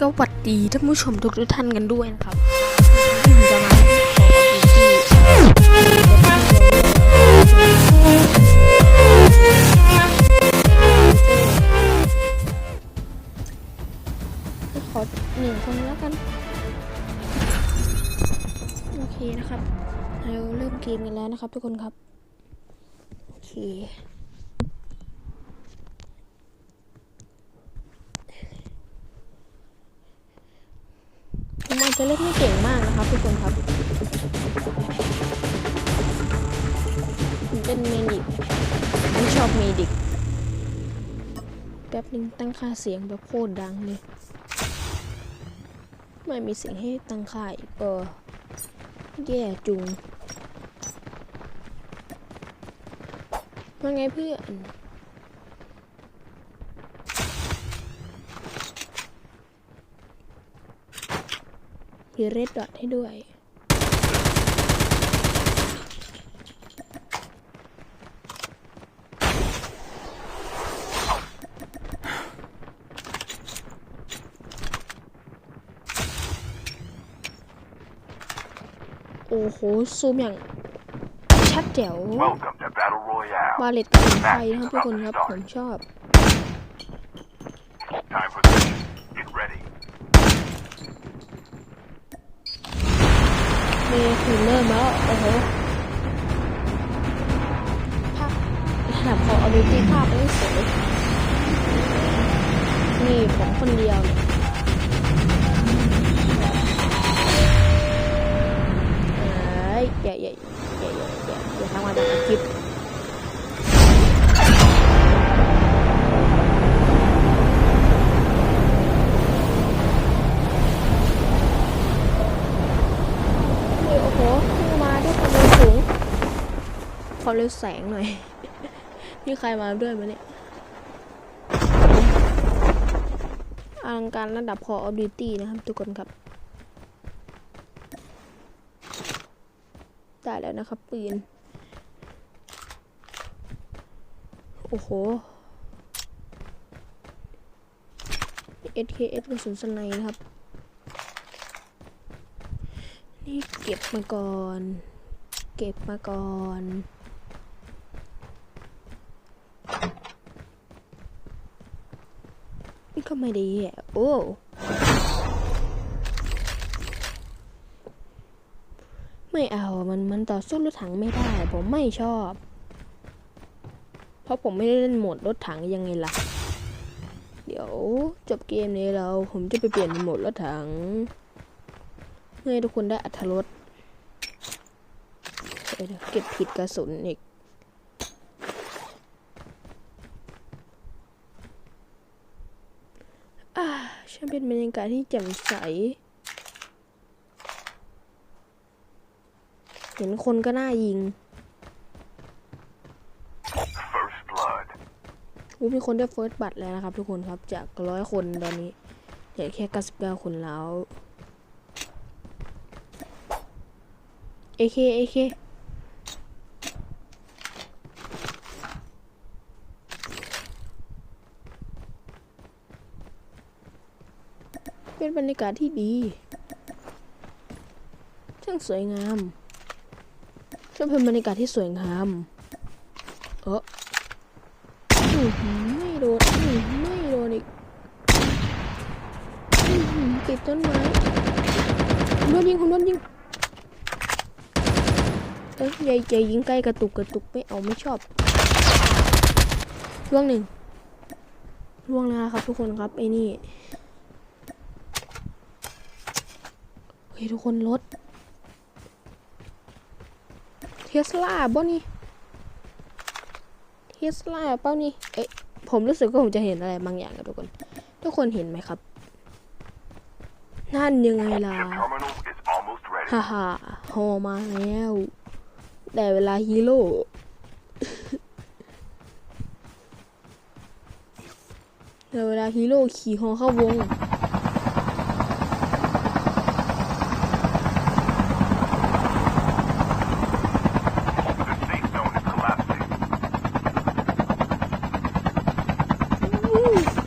ก็หวัดดีท่านผู้ชมทุกท่านกันด้วยนะครับผมจะมาขอหนึ่งคนแล้วกัน โอเคนะครับ เราเริ่มเกมกันแล้วนะครับทุกคนครับ โอเค ผมอา จะเล่นไม่เก่งมากนะครับทุกคนครับเป็นเมดิกไม่ชอบเมดิกแป๊บนึงตั้งค่าเสียงแบบโคตรดังเลยไม่มีเสียงให้ตั้งค่าอีกเออแย่จุงว่าไงเพื่อน มีเรดดอทให้ด้วย โอ้โห ซูมอย่าง ชัดแจ๋ว Welcome to Battle Royale. บาเลตกับไฟนะครับทุกคนครับ ผมชอบ นี่คือเริ่มแล้วโอ้โหภาพระดับของอ b ิตี้ภาพไม่สวยนี่ผมคนเดียวเนี่ยอ้ยอย่าอย่าอย่าอย่าอย่าทำงานแบบคลิป ขอเร็วแสงหน่อย มีใครมาด้วยไหมเนี่ยอลังการระดับ Call of Duty นะครับ ทุกคนครับ ได้แล้วนะครับ ปืน โอ้โห SKS กระสุนสไนนะครับ นี่เก็บมาก่อน เก็บมาก่อน นี่ไม่ดีอ่โอ้ไม่เอามันมันต่อสู้รถถังไม่ได้ ผมไม่ชอบ เพราะผมไม่ได้เล่นโหมดรถถังยังไงล่ะ เดี๋ยวจบเกมนี้แล้วผมจะไปเปลี่ยนเป็นโหมดรถถังเพื่อให้ทุกคนได้อัธรสเดี๋ยวเก็บผิดกระสุนอีก อ่าช่าง เป็นบรรยากาศที่แจ่มใส เห็นคนก็น่ายิง First blood. อู้มีคนได้เฟิร์สบัตแล้วนะครับ ทุกคนครับจากร้อยคนตอนนี้เหลือแค่99คนแล้ว AK AK เป็น บรรยากาศที่ดี ช่างสวยงามช่างเป็นบรรยากาศที่สวยงาม เอออื้อหือไม่โดนอื้อหือไม่โดนอีกอื้อหือติดต้นไม้ผมโดนยิงผมโดนยิงเอ้ยอย่าอย่ยิงใกล้กระตุกกระตุกไม่เอาไม่ชอบล่วงหนึ่งล่วงแล้วครับทุกคนครับไอ้นี่ เฮ้ยทุกคนรถเทสลาบ่นี่เทสลาเป้านี่เอ๊ะผมรู้สึกว่าผมจะเห็นอะไรบางอย่างกับทุกคน ทุกคนเห็นไหมครับ นั่นยังไงล่ะฮ่าฮ่าฮอมาแล้วแต่เวลาฮีโร่แต่เวลาฮีโร่ขี่ฮอเข้าวง The safe zone is collapsing.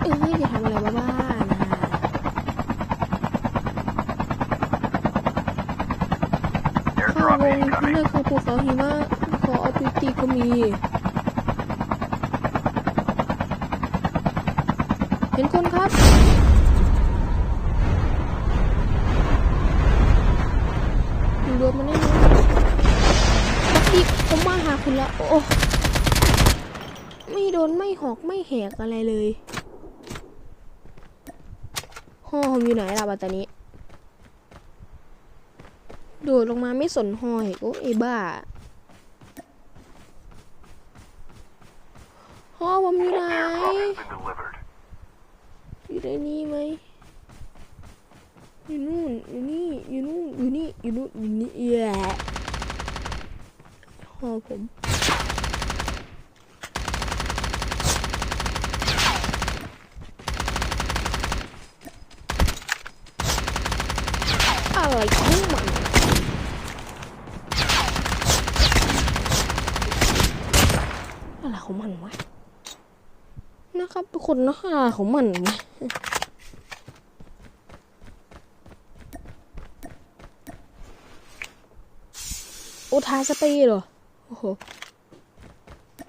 เอ้ยอย่าทำอะไรบ้าๆนะาวงนั่นคือภูเขาหิมะภูเขาออปิติก็มี เห็นคนครับอยู่รวมมาแน่นอนบักดิผมมาหาคุณละโอ้ไม่โดนไม่หอกไม่แหกอะไรเลยห่อผมอยู่ไหนล่ะบัตตานี้ โดดลงมาไม่สนหอย โอ้ไอบ้าห่อผมอยู่ไหน อยู่ในนี้ไหม อยู่นู่น อยู่นี่ อยู่นู่น อยู่นี่ อยู่นู่น อยู่นี่แย่ห่อผมอะไรของมัน อะไรของมันวะนะครับทุกคนนะอะไรของมันวะโอ้ทาสเปรย์เหรอ โอ้โห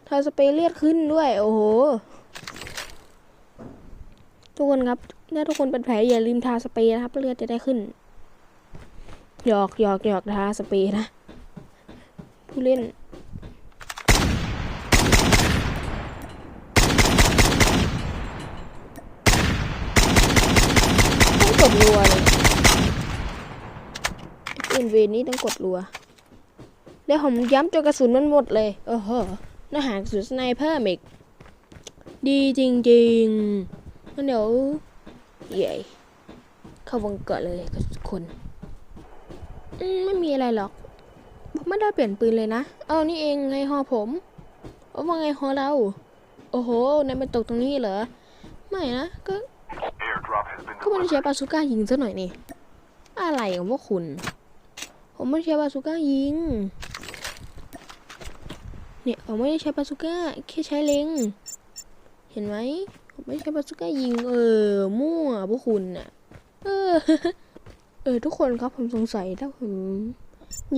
ทาสเปรย์เลือดขึ้นด้วย โอ้โห ทุกคนครับถ้าทุกคนเป็นแผลอย่าลืมทาสเปรย์นะครับ เลือดจะได้ขึ้น หยอกหยอกหยอกทาสเปรย์นะ ผู้เล่น ต้อง กดรัวเลยอ้ปืนเวนี้ต้องกดรัว แล้วผมย้ำจนกระสุนมันหมดเลยโอ้โหน่าหากระสุนสไนเพิ่มอีกดีจริงๆงั้นเดี๋ยวเย่เข้าวงเกาะเลยทุกคนอืมไม่มีอะไรหรอก ผมไม่ได้เปลี่ยนปืนเลยนะ เอานี่เองไงฮอผมเอาว่าไงฮอเรา โอ้โหนายมันตกตรงนี้เหรอ ไม่นะ ก็ ก็ไม่ได้ delivered. ใช้บาซูก้ายิงซะหน่อยนี่ อะไรของพวกคุณ ผมไม่ใช้บาซูก้ายิง เนี่ยผมไม่ได้ใช้บาซูก้าแค่ใช้เล็ง เห็นไหมผมไม่ใช้บาซูก้ายิง เออ มั่วพวกคุณน่ะ เออ เออ ทุกคนครับผมสงสัยถ้าผม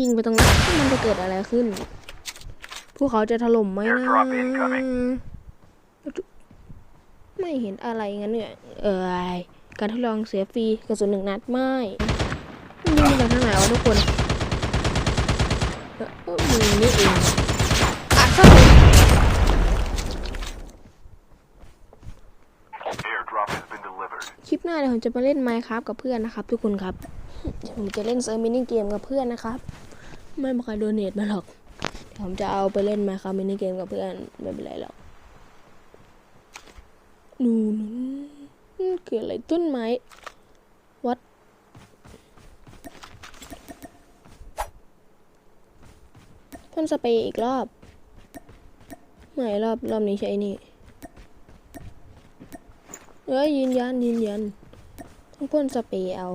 ยิงไปตรงนั้นมันจะเกิดอะไรขึ้น พวกเขาจะถล่มไหมนะไม่เห็นอะไรงั้นเนี่ยเออ การทดลองเสียฟรีกระสุนหนึ่งนัดไม่ยิงมาจากทางไหนวะทุกคนเออเออมือนี่เองอัดเข้าไป Airdrop has been delivered. คลิปหน้าเดี๋ยวผมจะมาเล่น Minecraft กับเพื่อนนะครับ ทุกคนครับเดี๋ยวผมจะเล่นเซิร์ฟมินิเกมกับเพื่อนนะครับ ไม่มีใครโดเนทมาหรอกเดี๋ยวผมจะเอาไปเล่น Minecraft มินิเกมกับเพื่อนไม่เป็นไรหรอกนู่น นั่นคืออะไรต้นไม้วัดพ่นสเปรย์อีกรอบ ไม่รอบรอบนี้ใช้นี่เอ้ยยืนยันยืนยันต้องพ่นสเปรย์เอา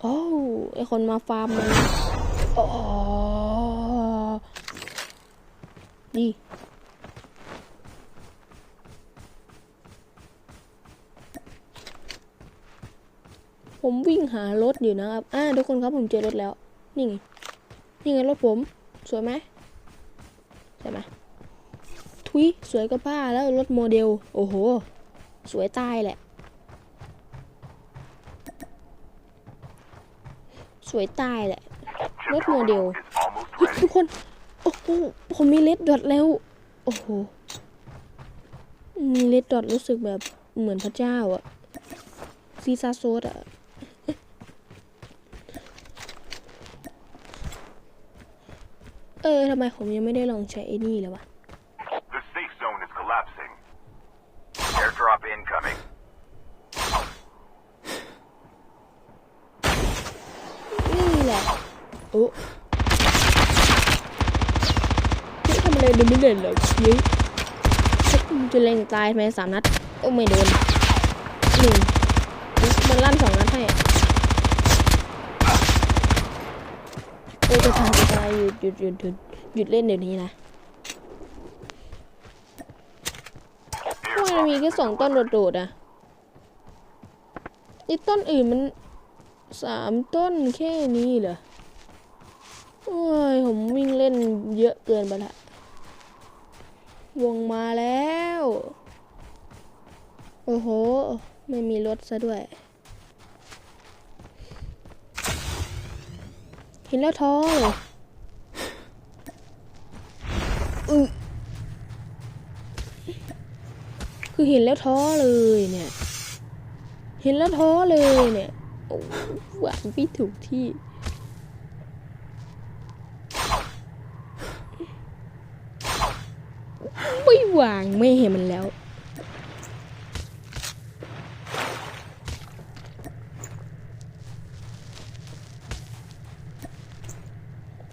โอ้ไอคนมาฟาร์มมันอ๋อดี ผมวิ่งหารถอยู่นะครับ อ่าทุกคนครับผมเจอรถแล้ว นี่ไง นี่ไงรถผม สวยไหมใช่ไหมทุยสวยก็บ้าแล้วรถโมเดล โอ้โห สวยตายแหละ สวยตายแหละ Chip What terminal model? is almost เฮ้ย ready. ทุกคน โอ้โห ผมมีเลดดอทแล้ว โอ้โห มีเลดดอทรู้สึกแบบเหมือนพระเจ้าอะซีซาโซดอะ เออทำไมผมยังไม่ได้ลองใช้ไอ้นี่เลยวะ The safe zone is collapsing. Airdrop incoming. นี่แหละโอ้เฮ้ยทำอะไรโดนไม่เด่นเลยเฮ้ยมันจะเล็งตายไหมสามนัด โอ้ไม่โดนหนึ่งมันลั่นสองนัดให้ อะโอ้จะทำจะตายหยุดหยุดหยุดหยุดหยุดเล่นเดี๋ยวนี้นะทำไมมันมีแค่สองต้นโดดๆอะไออ้ต้นอื่นมันสามต้นแค่นี้เหรอ โอ้ย ผมวิ่งเล่นเยอะเกินไปละ วงมาแล้ว โอ้โห ไม่มีรถซะด้วย เห็นแล้วท้อเลยอือคือเห็นแล้วท้อเลยเนี่ย เห็นแล้วท้อเลยเนี่ย โอ้หวานไม่ถูกที่ ไม่วางไม่เห็นมันแล้ว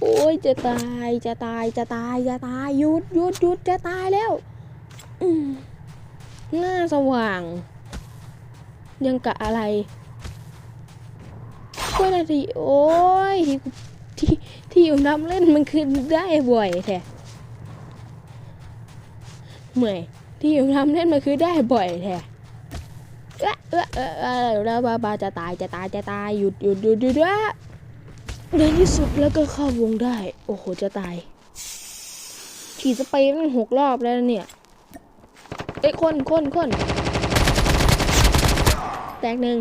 โอ้ย จะตายจะตายจะตายจะตายหยุดหยุดหยุดจะตายแล้วหน้าสว่าง ยังกะอะไรก็นาทีโอ้ยที่ที่อยู่น้ำเล่นมันคือได้บ่อยแท้เหมื่อยที่อยู่น้ำเล่นมันคือได้บ่อยแท้เอะเอะเอะเอะแล้วบาบาจะตายจะตายจะตายหยุดหยุดหยุดหยุดเอะ ในที่สุดแล้วก็เข้าวงได้ โอ้โห จะตายฉีดสเปรย์มันหกรอบแล้วเนี่ย เอ้ยคนคนคนแตกหนึ่ง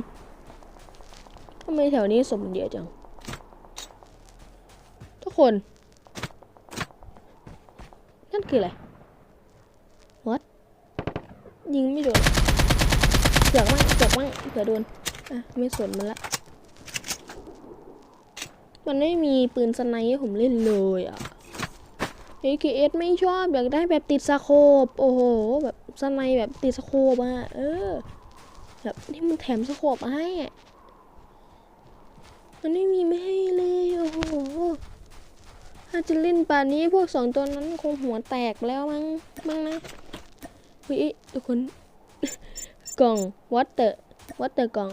ทำไมแถวนี้สมเยอะจัง ทุกคน นั่นคืออะไร what ยิงไม่โดนเสือกมั่งเสือกมั่งเผื่อโดน อะ ไม่สนมันละ มันไม่มีปืนสไนให้ผมเล่นเลยอะ AKS ไม่ชอบอยากได้แบบติดสโคปโอ้โห แบบสไนแบบติดสโคปอะเออ แบบนี่มึงแถมสโคปมาให้อะมันไม่มีไม่ให้เลยโอ้โหถ้าจะเล่นป่านนี้พวกสองตัวนั้นคงหัวแตกไปแล้วมั้งมั้งนะเฮ้ยทุกคนกล่องวัตเตอร์วัตเตอร์กล่อง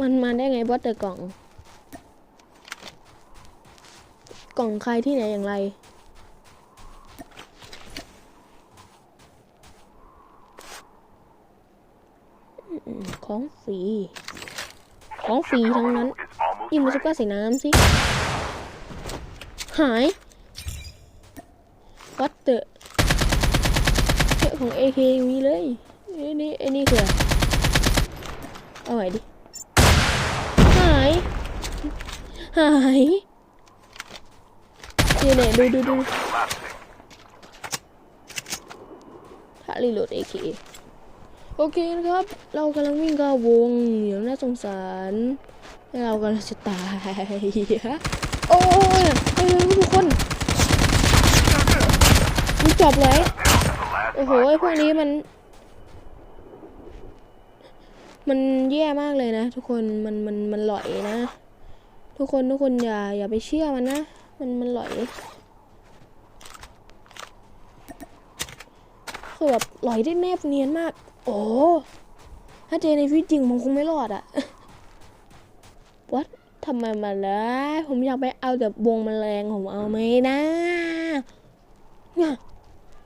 มันมาได้ไงวัตเตอร์กล่อง กล่องใครที่ไหนอย่างไร ของฟรี ของฟรีทั้งนั้นยิงมาสุก้าใส่น้ำสิ หาย วัดเตอะเจ้าของ AK มีเลยไอ้นี่ไอ้นี่คืออะไรเอาไว้ดิ หาย หาย นี่เนี่ยดูดูดูถ้ารีโหลด AK โอเคนะครับ เรากำลังวิ่งเข้าวงเดี๋ยวน่าสงสารเรากำลังจะตายโอ้ยเฮ้ยทุกคนมันจบเลยโอ้โหไอ้พวกนี้มัน มันแย่มากเลยนะ ทุกคนมันมันมันหลอยนะ ทุกคนทุกคนอย่าอย่าไปเชื่อมันนะ มันมันหลอยคือแบบหลอยได้แนบเนียนมาก โอ้ถ้าเจอในชีวิตจริงผมคงไม่รอดอะวัดทำไมมาเลยผมอยากไปเอาแต่วงมแมลงผมเอาไหมนะเนี่ย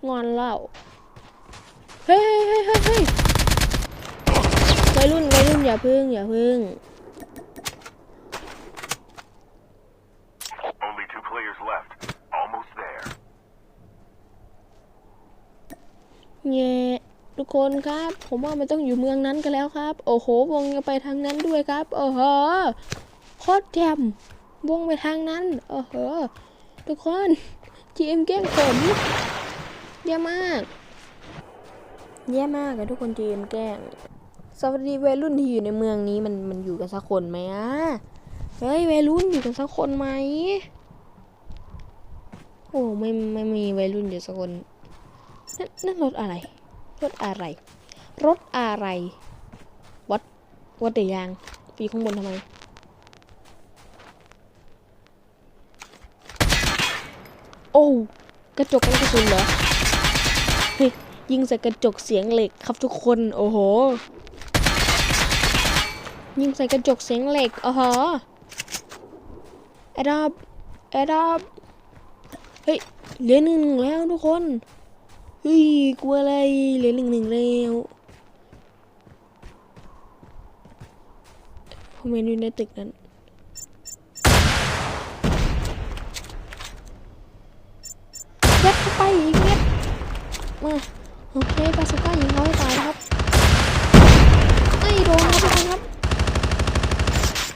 งอนเล่าเฮ้ยเฮ้ยเฮ้ยเฮ้ยวัยรุ่นวัยรุ่นอย่าพึ่งอย่าพึ่ง ทุกคนครับ ผมว่ามันต้องอยู่เมืองนั้นกันแล้วครับ โอ้โห วงจะไปทางนั้นด้วยครับ โอ้โหโคตรแจ่มวงไปทางนั้น โอ้โห ทุกคน GM แกล้งผมแย่มากแย่มากอะทุกคน GM แกล้งสวัสดีวัยรุ่นที่อยู่ในเมืองนี้มันมันอยู่กันสักคนไหมอะเฮ้ยวัยรุ่นอยู่กันสักคนไหมโอ้ไม่ไม่มีวัยรุ่นอยู่สักคนนั่นนั่นรถอะไร รถอะไร รถอะไร วัดวัดเดียางปีข้างบนทำไม โอ้กระจกกันกระสุนเหรอเฮ้ยยิงใส่กระจกเสียงเหล็กครับทุกคน โอ้โห ยิงใส่กระจกเสียงเหล็กอ๋อฮะแอดดับแอดดับเฮ้ยเหลือหนึ่งแล้วทุกคน เฮ้ยกลัวอะไรเหลือหนึ่งหนึ่งแล้วผมเห็นอยู่ในตึกนั้นยัดเข้าไปอีกเม็ดมาโอเคบาสุก้ายิงเขาให้ตายนะครับไม่โดนครับทุกคนครับ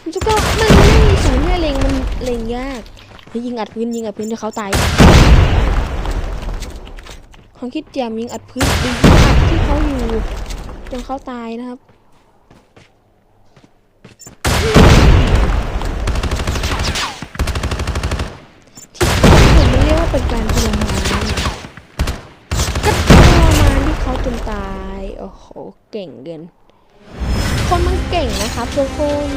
บาสุก้ามันไม่มีสายแม่เล็งมันเล็งยากเฮ้ยยิงอัดพื้นยิงอัดพื้นจะเขาตาย ความคิดเตรียมยิงอัดพื้นยิงที่เขาอยู่จนเขาตายนะครับที่ผมไม่เรียกว่าเป็นการทรมานก็ทรมานที่เขาจนตายโอ้โหเก่งเกินคนมันเก่งนะครับทุกคน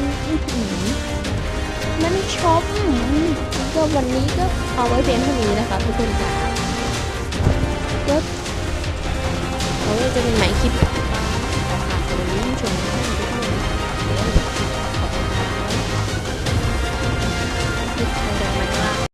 มันชอบอื้อหือก็วันนี้ก็เอาไว้เพียงเท่านี้นะครับทุกคนค รถเขาจะเป็นไหมคลิปจะเป็นผู้ชมที่เข้มาคลิปไทยแมันว่